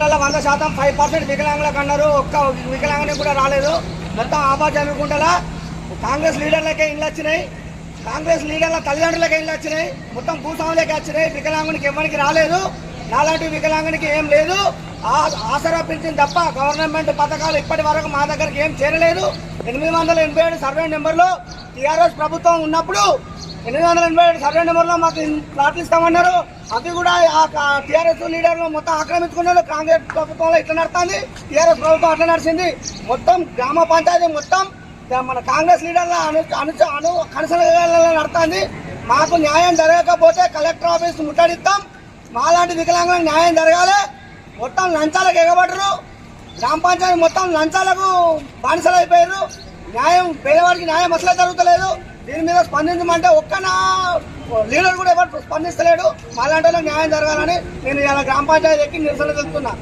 వంద శాతం five percent వికలాంగులకు అన్నారు ఒక్క వికలాంగుని కూడా రాలేదు. మొత్తం ఆపాచనుకుంటలా కాంగ్రెస్ లీడర్లకే ఇల్లు వచ్చినాయి. కాంగ్రెస్ లీడర్ల తల్లిదండ్రులకే ఇల్లు వచ్చినాయి. మొత్తం భూస్వాములకే వచ్చినాయి. వికలాంగునికి ఎవరికి రాలేదు. నాలాంటి వికలాంగునికి ఏం లేదు. ఆ- ఆసరా పెంచింది తప్ప గవర్నమెంట్ పథకాలు ఇప్పటి వరకు మా దగ్గరికి ఏం చేరలేదు. ఎనిమిది వందల ఎనభై ఏడు సర్వే నెంబర్లో టీఆర్ఎస్ ప్రభుత్వం ఉన్నప్పుడు ఎనిమిది వందల ఎనభై ఏడు సర్వే నెంబర్లో మాకు ప్లాట్లు ఇస్తామన్నారు అది కూడా ఆ టీఆర్ఎస్ లీడర్లు మొత్తం ఆక్రమించుకున్నారు. కాంగ్రెస్ ప్రభుత్వంలో ఇట్లా నడుస్తుంది. టీఆర్ఎస్ ప్రభుత్వం అట్లా నడిచింది. మొత్తం గ్రామ పంచాయతీ మొత్తం మన కాంగ్రెస్ లీడర్ల అను అను అను కనసలలో నడుతుంది మాకు న్యాయం జరగకపోతే కలెక్టర్ ఆఫీస్ ముట్టడిస్తాం. మాలాంటి వికలాంగులకు న్యాయం జరగాలి. మొత్తం లంచాలకు ఎగబడరు. గ్రామ పంచాయతీ మొత్తం లంచాలకు బానిసలు అయిపోయారు న్యాయం పేదవాడికి న్యాయం అసలే జరుగుతలేదు. దీని మీద స్పందించమంటే ఒక్క లీడర్ కూడా ఎవరు స్పందిస్తలేడు. మాలాంటి న్యాయం జరగాలని నేను ఇలా గ్రామ పంచాయతీ ఎక్కి నిరసన తెలుపుతున్నా.